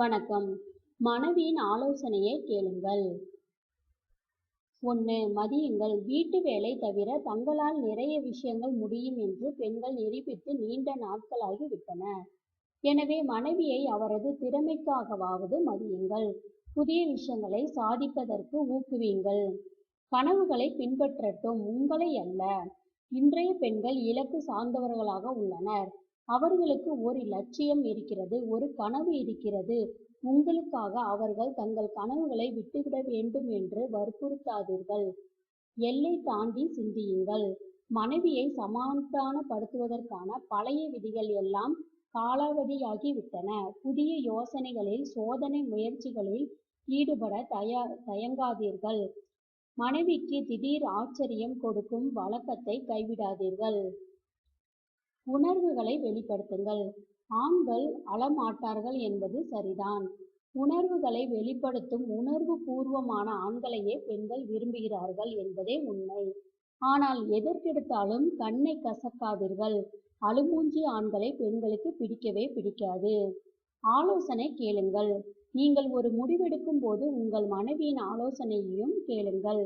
வணக்கம். மனைவியின் ஆலோசனையை கேளுங்கள். ஒன்று மதியுங்கள். வீட்டு வேலை தவிர தங்களால் நிறைய விஷயங்கள் முடியும் என்று பெண்கள் நிரூபித்து நீண்ட நாட்களாகி விட்டன. எனவே மனைவியை அவரது திறமைக்காகவாவது மதியுங்கள். புதிய விஷயங்களை சாதிப்பதற்கு ஊக்குவியுங்கள். கனவுகளை பின்பற்றட்டும். உங்களை அல்ல. இன்றைய பெண்கள் இலக்கு சார்ந்தவர்களாக உள்ளனர். அவர்களுக்கு ஒரு லட்சியம் இருக்கிறது ஒரு கனவு இருக்கிறது. உங்களுக்காக அவர்கள் தங்கள் கனவுகளை விட்டுவிட வேண்டும் என்று வற்புறுத்தாதீர்கள். எல்லை தாண்டி சிந்தியுங்கள். மனைவியை சமாதானப்படுத்துவதற்கான பழைய விதிகள் எல்லாம் காலாவதியாகிவிட்டன. புதிய யோசனைகளில் சோதனை முயற்சிகளில் ஈடுபட தயா தயங்காதீர்கள். மனைவிக்கு திடீர் ஆச்சரியம் கொடுக்கும் வழக்கத்தை கைவிடாதீர்கள். உணர்வுகளை வெளிப்படுத்துங்கள். ஆண்கள் அழமாட்டார்கள் என்பது சரிதான். உணர்வுகளை வெளிப்படுத்தும் உணர்வு பூர்வமான ஆண்களையே பெண்கள் விரும்புகிறார்கள் என்பதே உண்மை. ஆனால் எதற்கெடுத்தாலும் கண்ணை கசக்காதீர்கள். அழுமூஞ்சி ஆண்களை பெண்களுக்கு பிடிக்கவே பிடிக்காது. ஆலோசனை கேளுங்கள். நீங்கள் ஒரு முடிவெடுக்கும் போது உங்கள் மனைவியின் ஆலோசனையையும் கேளுங்கள்.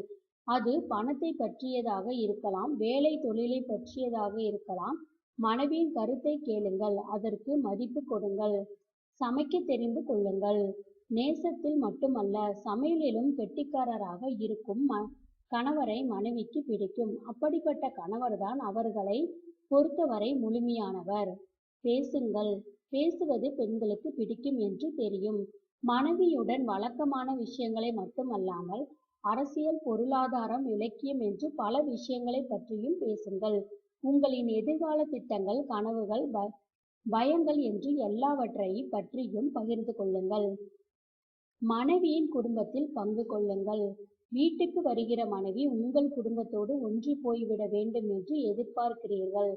அது பணத்தை பற்றியதாக இருக்கலாம் வேலை தொழிலை பற்றியதாக இருக்கலாம் மனைவியின் கருத்தை கேளுங்கள் அதற்கு மதிப்பு கொடுங்கள். சமைக்க தெரிந்து கொள்ளுங்கள். நேசத்தில் மட்டுமல்ல சமையலிலும் கெட்டிக்காரராக இருக்கும் ம கணவரை மனைவிக்கு பிடிக்கும். அப்படிப்பட்ட கணவர்தான் அவர்களை பொறுத்தவரை முழுமையானவர். பேசுங்கள். பேசுவது பெண்களுக்கு பிடிக்கும் என்று தெரியும். மனைவியுடன் வழக்கமான விஷயங்களை மட்டுமல்லாமல் அரசியல் பொருளாதாரம் இலக்கியம் என்று பல விஷயங்களை பற்றியும் பேசுங்கள். உங்களின் எதிர்கால திட்டங்கள் கனவுகள் ப பயங்கள் என்று எல்லாவற்றை பற்றியும் பகிர்ந்து கொள்ளுங்கள். மனைவியின் குடும்பத்தில் பங்கு கொள்ளுங்கள். வீட்டுக்கு வருகிற மனைவி உங்கள் குடும்பத்தோடு ஒன்றி போய்விட வேண்டும் என்று எதிர்பார்க்கிறீர்கள்.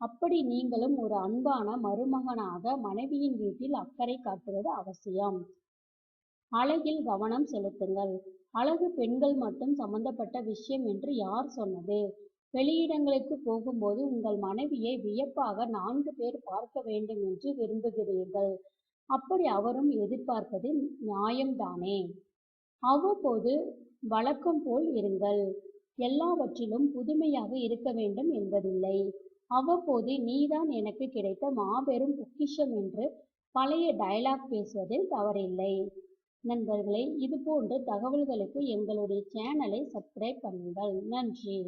அப்படி நீங்களும் ஒரு அன்பான மருமகனாக மனைவியின் வீட்டில் அக்கறை காட்டுவது அவசியம். அழகில் கவனம் செலுத்துங்கள். அழகு பெண்கள் மட்டும் சம்பந்தப்பட்ட விஷயம் என்று யார் சொன்னது? வெளியிடங்களுக்கு போகும்போது உங்கள் மனைவியை வியப்பாக நான்கு பேர் பார்க்க வேண்டும் என்று விரும்புகிறீர்கள். அப்படி அவரும் எதிர்பார்ப்பது நியாயம்தானே? அவ்வப்போது வழக்கம் போல் இருங்கள். எல்லாவற்றிலும் புதுமையாக இருக்க வேண்டும் என்பதில்லை. அவ்வப்போது நீதான் எனக்கு கிடைத்த மாபெரும் பொக்கிஷம் என்று பழைய டயலாக் பேசுவதில் தவறில்லை. நண்பர்களே இதுபோன்ற தகவல்களுக்கு எங்களுடைய சேனலை சப்ஸ்கிரைப் பண்ணுங்கள். நன்றி.